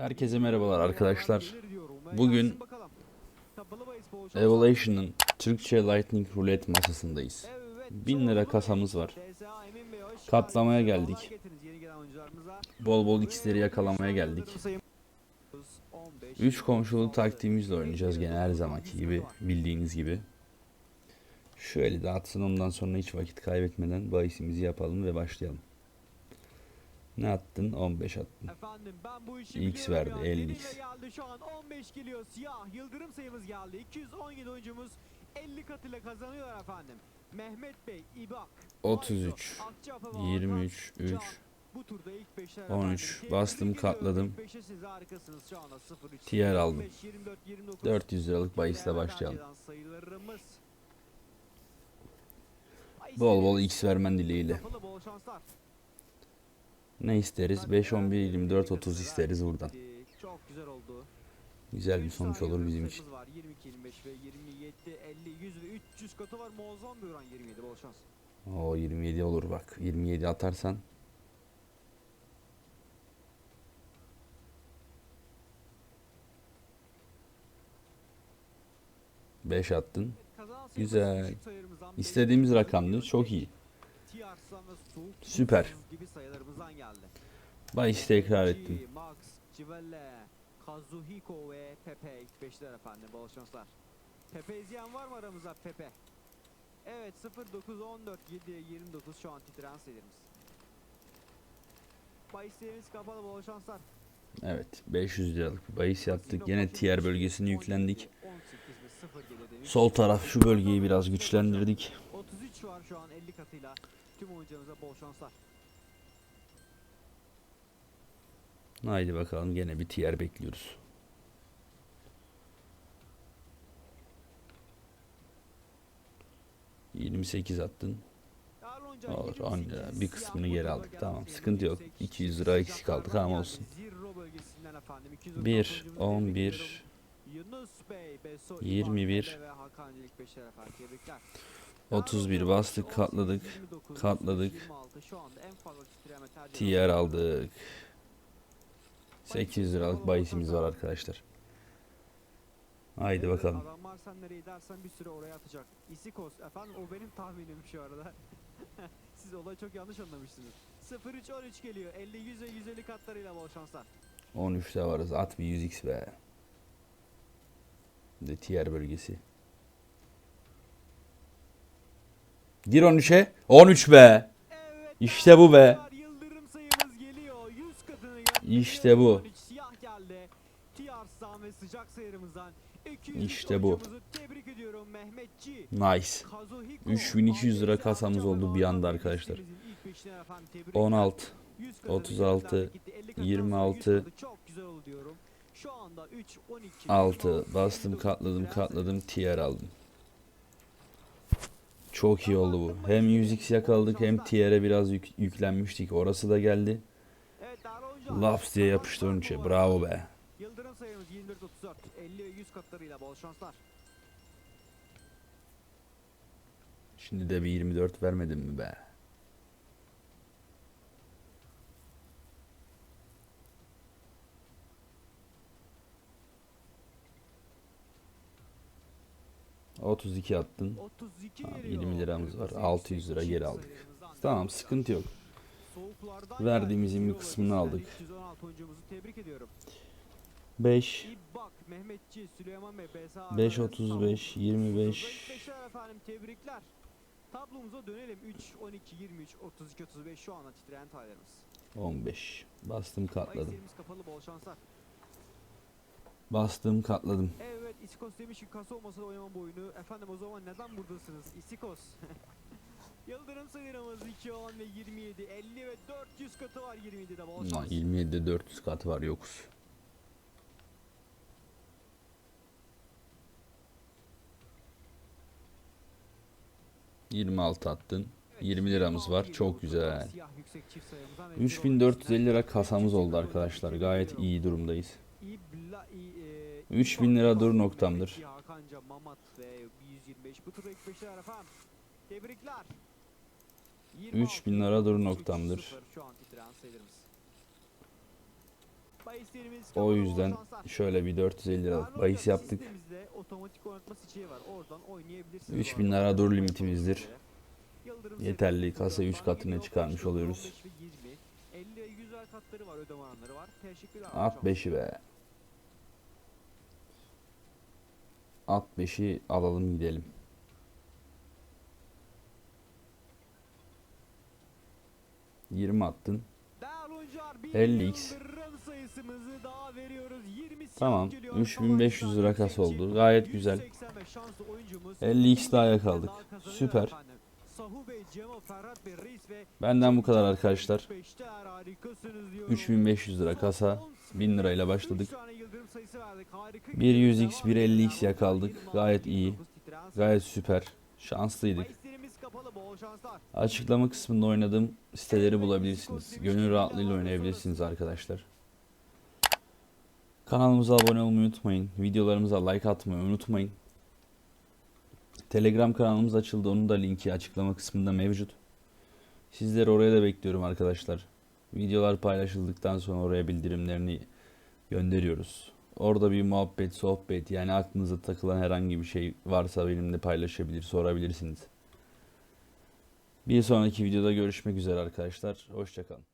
Herkese merhabalar arkadaşlar. Bugün Evolution'ın Türkçe Lightning Roulette masasındayız. 1000 lira kasamız var. Katlamaya geldik. Bol bol x'leri yakalamaya geldik. 3 komşulu taktiğimizle oynayacağız gene her zamanki gibi bildiğiniz gibi. Şöyle dağıtsın ondan sonra hiç vakit kaybetmeden bahisimizi yapalım ve başlayalım. Ne attın? 15 attın. Efendim ben bu işi X verdi, ya. 50 Yeni X. geldi şu an 15 geliyor siyah. Yıldırım sayımız geldi. 217 oyuncumuz 50 katıyla kazanıyor efendim. Mehmet Bey, İbak, 33, Aysu, Akçaapa ve 23, Hakan 3, Can. Bu turda ilk beşler 13. efendim. Tebrik Bastım, katladım. İlk beşe siz harikasınız şu anda 0-3. Tiyer aldım. 15, 24, 29. 400 liralık bahisle başlayalım. Bol bol X vermen dileğiyle. Ne isteriz? 5, 11, 24, 30 isteriz buradan. Çok güzel oldu. Güzel bir sonuç olur bizim için. Sayımız Var. 22, 25 ve 27, 50, 100 ve 300 katı var. Muazzam bir oran 27 bol şans. O 27 olur bak. 27 atarsan. Beş attın. Güzel. İstediğimiz rakamdı. Çok iyi. Süper. Geldi. Bahis tekrar ettim. Kazuhiko ve Pepe beşler efendim. Bol şanslar. Pepe izleyen var mı aramızda Pepe? Evet 09 14 7 29 şu an titren sayılarımız. Bahislerimiz kapalı bol şanslar. Evet. 500 liralık bir bahis yaptık. Yine tier bölgesine yüklendik. 18 ve 0 geride. Sol taraf şu bölgeyi biraz güçlendirdik. 33 var şu an 50 katıyla. Tüm oyuncularımıza bol şanslar. Haydi bakalım gene bir tier bekliyoruz. ...28 attın. Değerli oyuncular, Olur, 28 10 lira. Bir kısmını geri aldık. Tamam, sıkıntı yok. 28 200 lira eksik aldık ama olsun. Zirro bölgesinden efendim. 236 1, oyuncumuzu tebrik 11, ediyorum. Yunus Bey, Beso, İvan, 21, Pepe ve Hakan Cilik Beşer efendim. Tebrikler. 31 Değerli bastık, katladık, 18, 29, katladık. 26 şu anda en fazla titreme tercih Tier edilen- aldık. 800 liralık bahisimiz var arkadaşlar. Haydi bakalım. Adamlar sen nereye dersen bir süre oraya atacak. Isikos efendim o benim tahminim şu arada. Siz olayı çok yanlış anlamışsınız. 0-3-13 geliyor. 50 100 ve 150 katlarıyla bol şanslar. 13'te varız. At bir 100x be. De tier bölgesi. Gir 13'e. 13 be. İşte bu be. arkadaşlar, Yıldırım sayımız geliyor. 100 katını yaptı. İşte bu. 13 Siyah geldi. Tiyarslan ve sıcak sayarımızdan. 200 İşte bu. Nice. Kazuhiko, 3200 lira kasamız oldu bir anda arkadaşlar. Bey'in ilk beşine efendim tebrikler. 16. 100 katını 36, yükseldi gitti. 50 kattan sonra 26, 100 katı çok güzel oldu diyorum. Şu anda 3 12 6 26, bastım 29 katladım katladım tier aldım. Çok iyi oldu bu. Hem 100x yakaladık hem tier'e biraz yük- yüklenmiştik. Orası da geldi. Laps diye yapıştı 13'e. Bravo be. Yıldırım sayımız 24 34 50 ve 100 katlarıyla bol şanslar. Şimdi de bir 24 vermedim mi be? ...32 attın. 32 Tamam, geliyor. 20 liramız var. 48, 600 lira geri aldık. Tamam sıkıntı yok. Geldi. bir kısmını Zirve aldık. bölgesinden 316 oyuncumuzu tebrik ediyorum. 5, İbbak, Mehmetçi, Süleyman Bey, Besa 5, Arda, 35, İstanbul. 25. 35'ler efendim tebrikler. Tablomuza dönelim. 3, 12, 23, 32, 35 şu anda titreyen taylarımız. 15. Bastım katladım. Kapalı bol şanslar. Bastım katladım. Evet İsikos demiş ki kasa olmasa da oynamam bu oyunu. Efendim o zaman neden buradasınız İsikos? Yıldırım sayıramız 2, 10 ve 27, 50 ve 400 katı var 27'de bol Lan şans. 27'de 400 kat var yokuz. ...26 attın. Evet, 20 liramız 26 var. Çok güzel. turda siyah yüksek çift sayımızdan ve 3450 lira kasamız oldu arkadaşlar. Gayet iyi durumdayız. İbla, i, e, 3000 İbbak, lira dur noktamdır. Çiğ, Hakanca, Mamat ve 125. Bu turda ilk beşler efendim. Tebrikler. 3000 lira dur 26, noktamdır. 3-0 Şu an titreyen sayılarımız. Bahislerimiz O yüzden şöyle bir 450 liralık Karnı bahis yaptık. sistemimizde otomatik oynatma seçeneği var. Oradan oynayabilirsiniz. 3000 bu arada. lira dur limitimizdir. Yeterli kasa üç Kur'an, katına Bank, çıkarmış oluyoruz. 15 ve 20. 50 ve 100 lira katları var ödeme oranları var. Teşekkürler. At hocam. 5'i be. At 5'i alalım gidelim. Yirmi attın. Değerli oyuncular, bir 50x. yıldırım sayısımızı daha veriyoruz. 20 Tamam, geliyor. 3500 lira kasa oldu. Gayet güzel. 185 şanslı oyuncumuz 50x daha yakaladık. Süper. Benden bu kadar arkadaşlar. Beşler harikasınız diyorum. 3500 lira kasa. Son 1000 lirayla başladık. tane yıldırım sayısı verdik. Harika Bir gidiyor. 100x, Devam bir edelim. 50x yakaladık. Yirmi Gayet iyi. Gayet süper. Şanslıydık. Açıklama kısmında oynadığım siteleri bulabilirsiniz. Gönül rahatlığıyla oynayabilirsiniz arkadaşlar. Kanalımıza abone olmayı unutmayın. Videolarımıza like atmayı unutmayın. Telegram kanalımız açıldı. Onun da linki açıklama kısmında mevcut. Sizleri oraya da bekliyorum arkadaşlar. Videolar paylaşıldıktan sonra oraya bildirimlerini gönderiyoruz. Orada bir muhabbet, sohbet yani aklınıza takılan herhangi bir şey varsa benimle paylaşabilir, sorabilirsiniz. Bir sonraki videoda görüşmek üzere arkadaşlar. Hoşçakalın.